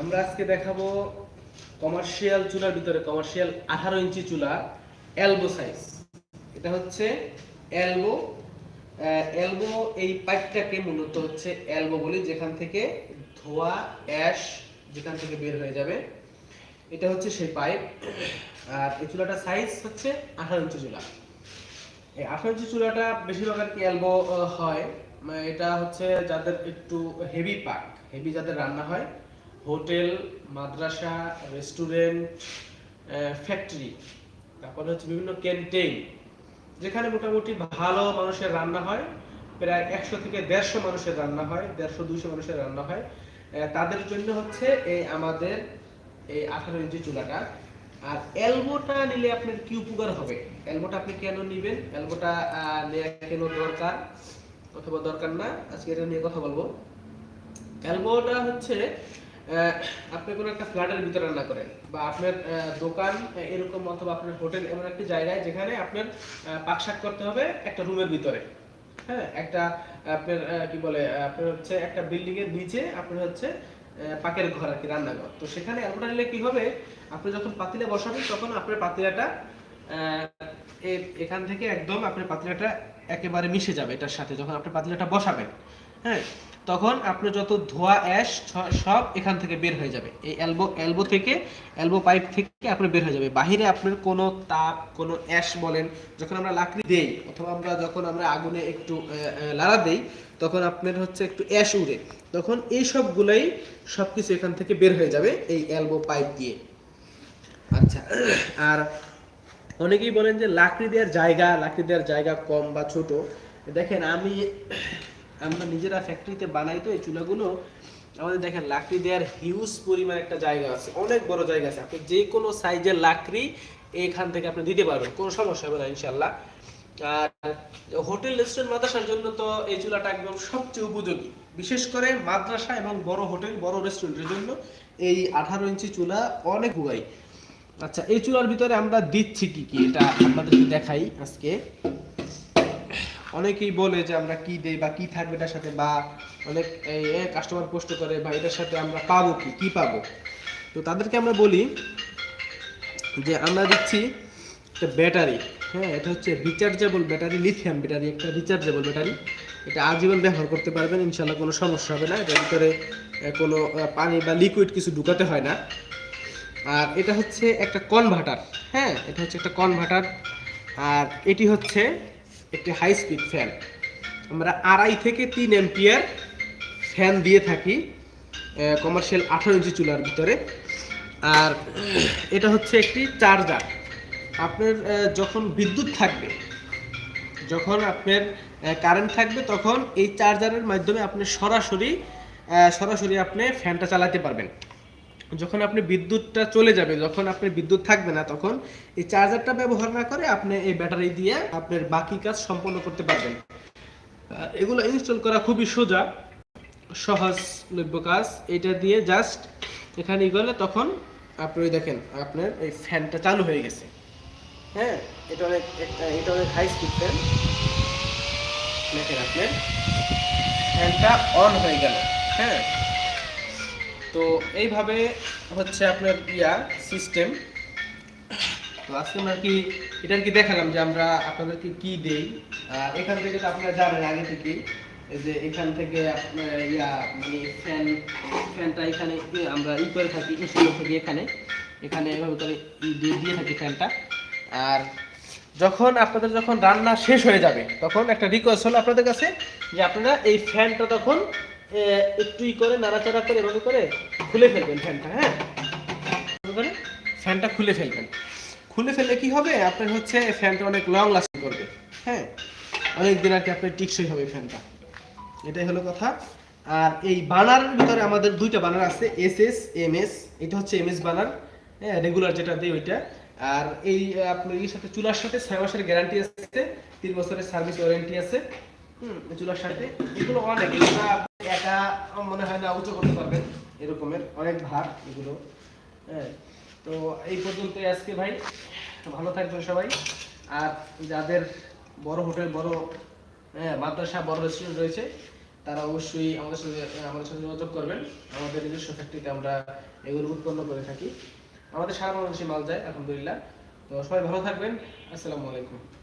আমরা আজকে দেখাবো কমার্শিয়াল চুলার ভিতরে কমার্শিয়াল আঠারো ইঞ্চি চুলা এলবো সাইজ এটা হচ্ছে এলবো এলবো এই পাইপটাকে মূলত হচ্ছে এলবো বলি, যেখান থেকে ধোয়া অ্যাশ যেখান থেকে বের হয়ে যাবে। এটা হচ্ছে সেই পাইপ আর এই চুলাটা সাইজ হচ্ছে আঠারো ইঞ্চি চুলা। এই আঠারো ইঞ্চি চুলাটা বেশিরভাগ আর কি এলবো হয়। এটা হচ্ছে যাদের একটু হেভি পাক হেভি যাদের রান্না হয় হোটেল, মাদ্রাসা, রেস্টুরেন্ট ফ্যাক্টরি, তারপরে হচ্ছে বিভিন্ন ক্যান্টিন, যেখানে মোটামুটি ভালো মানুষের রান্না হয়, প্রায় একশো থেকে দেড়শো মানুষের রান্না হয়, দেড়শো, দুইশো মানুষের রান্না হয়। তাদের জন্য হচ্ছে এই আমাদের এই আঠারো ইঞ্চি চুলাটা। আর এলবোটা নিলে আপনার কি উপকার হবে? এলবোটা আপনি কেন নেবেন? এলবোটা নেওয়া কেন দরকার? অথবা দরকার না? আজকে এটা নিয়ে কথা বলব। এলবোটা হচ্ছে আপনি কোনো একটা ফ্ল্যাটের ভিতরে রান্না করেন বা আপনার দোকান এরকম অথবা আপনার হোটেল এমন একটি জায়গায় যেখানে আপনার পাকশাক করতে হবে একটা রুমের ভিতরে। হ্যাঁ একটা, আপনার কি বলে আপনার হচ্ছে একটা বিল্ডিং এর নিচে আপনার হচ্ছে পাকের ঘর আর কি, রান্নাঘর। তো সেখানে এলবোটা নিলে কি হবে? আপনি যখন পাতিলে বসাবেন তখন আপনার পাতিলাটা এখান থেকে একদম আপনার পাতিলাটা একেবারে মিশে যাবে এটার সাথে, যখন আপনি পাতিলাটা বসাবেন। হ্যাঁ তখন আপনার যত ধোয়া, অ্যাশ সব এখান থেকে বের হয়ে যাবে। এই এলবো এলবো থেকে এলবো পাইপ থেকে আপনার বের হয়ে যাবে। বাহিরে আপনার কোনো তাপ, কোনো অ্যাশ বলেন, যখন আমরা লাকড়ি দেই, অথবা আমরা যখন আমরা আগুনে একটু লাড়া দেই, তখন আপনার হচ্ছে একটু অ্যাশ উড়ে। তখন এই সবগুলাই সবকিছু এখান থেকে বের হয়ে যাবে এই এলবো পাইপ দিয়ে। আচ্ছা আর অনেকেই বলেন যে লাকড়ি দেওয়ার জায়গা, লাকড়ি দেওয়ার জায়গা কম বা ছোট। দেখেন, আমি আমরা নিজেরা ফ্যাক্টরিতে বানাই তো এই চুলাগুলো, আমাদের দেখেন লাকড়ি দেওয়ার হিউজ পরিমাণ একটা জায়গা আছে, অনেক বড় জায়গা আছে। আপনি যে কোনো সাইজের লাকড়ি এখান থেকে আপনি দিতে পারবেন, কোনো সমস্যা হবে না ইনশাল্লাহ আর হোটেল রেস্টুরেন্ট মাদ্রাসার জন্য তো এই চুলাটা একদম সবচেয়ে উপযোগী। বিশেষ করে মাদ্রাসা এবং বড় হোটেল, বড় রেস্টুরেন্টের জন্য এই আঠারো ইঞ্চি চুলা অনেক উপকারী। আচ্ছা এই চুলার ভিতরে আমরা দিচ্ছি কি কি? এটা আপনাদেরকে দেখাই আজকে। অনেকেই বলে যে আমরা কি দেই বা কি থাকবে এটার সাথে, বা অনেক কাস্টমার পোস্ট করে, বা এটার সাথে আমরা পাবো কি কি পাবো? তো তাদেরকে আমরা বলি যে আমরা দিচ্ছি একটা ব্যাটারি হ্যাঁ এটা হচ্ছে রিচার্জেবল ব্যাটারি লিথিয়াম ব্যাটারি একটা রিচার্জেবল ব্যাটারি এটা আজীবন ব্যবহার করতে পারবেন ইনশাল্লাহ কোনো সমস্যা হবে না। এটার ভিতরে কোনো পানি বা লিকুইড কিছু ঢুকাতে হয় না। আর এটা হচ্ছে একটা কনভার্টার হ্যাঁ এটা হচ্ছে একটা কনভার্টার আর এটি হচ্ছে একটি হাই স্পিড ফ্যান আমরা আড়াই থেকে তিন এম্পিয়ার ফ্যান দিয়ে থাকি কমার্শিয়াল আঠারো ইঞ্চি চুলার ভিতরে। আর এটা হচ্ছে একটি চার্জার আপনার যখন বিদ্যুৎ থাকবে, যখন আপনার কারেন্ট থাকবে, তখন এই চার্জারের মাধ্যমে আপনি সরাসরি সরাসরি আপনি ফ্যানটা চালাতে পারবেন। যখন আপনি বিদ্যুৎটা চলে যাবে, যখন আপনি বিদ্যুৎ থাকবে না, তখন এই চার্জারটা ব্যবহার না করে আপনি এই ব্যাটারি দিয়ে আপনার বাকি কাজ সম্পন্ন করতে পারবেন। এগুলো ইনস্টল করা খুবই সোজা সহজলভ্য কাজ। এটা দিয়ে জাস্ট এখানে করলে তখন আপনি দেখেন, আপনার এই ফ্যানটা চালু হয়ে গেছে। হ্যাঁ এটা অনেক এটা অনেক হাই স্পিড ফ্যান দেখেন আপনার ফ্যানটা অন হয়ে গেল। হ্যাঁ তো এইভাবে হচ্ছে আপনার ইয়া সিস্টেম তো আজকে আমরা কি এটা কি দেখালাম যে আমরা আপনাদেরকে কি দেই? এখান থেকে তো আপনারা জানেন আগে এই যে এখান থেকে আপনার ইয়া মানে ফ্যান ফ্যানটা এখানে আমরা ই করে থাকি ইনস্টল থাকি এখানে। এখানে এভাবে করে দিয়ে থাকি ফ্যানটা আর যখন আপনাদের যখন রান্না শেষ হয়ে যাবে, তখন একটা রিকোয়েস্ট হলো আপনাদের কাছে যে আপনারা এই ফ্যানটা তখন একটু ই করে, নাড়াচাড়া করে, এভাবে করে খুলে ফেলবেন ফ্যানটা হ্যাঁ? করে ফ্যানটা খুলে ফেলবেন। খুলে ফেললে কি হবে? আপনার হচ্ছে ফ্যানটা অনেক লং লাস্টিং করবে হ্যাঁ? অনেক দিন আর কি আপনার টিকসই হবে ফ্যানটা। এটাই হলো কথা। আর এই বানারের ভিতরে আমাদের দুইটা বানার আছে এস এস এম এস এটা হচ্ছে এম এস বানার হ্যাঁ রেগুলার যেটা দেয় ওইটা। আর এই আপনার এর সাথে, চুলার সাথে ছয় মাসের গ্যারান্টি আছে, তিন বছরের সার্ভিস ওয়ারেন্টি আছে। হুম চুলার সাথে। এগুলো অনেক একা মনে হয় না, উঁচু করতে পারবেন। এরকমের অনেক ভার এগুলো। হ্যাঁ তো এই পর্যন্তই আজকে ভাই। ভালো থাকবেন সবাই। আর যাদের বড় হোটেল, বড় হ্যাঁ মাদ্রাসা, বড় রেস্টুরেন্ট রয়েছে, তারা অবশ্যই আমাদের সাথে আমাদের সাথে যোগাযোগ করবেন। আমাদের নিজস্ব ফ্যাক্টরিতে আমরা এগুলো উৎপন্ন করে থাকি। আমাদের সারা বাংলাদেশে মাল যায়, আলহামদুলিল্লাহ। তো সবাই ভালো থাকবেন। আসসালামু আলাইকুম।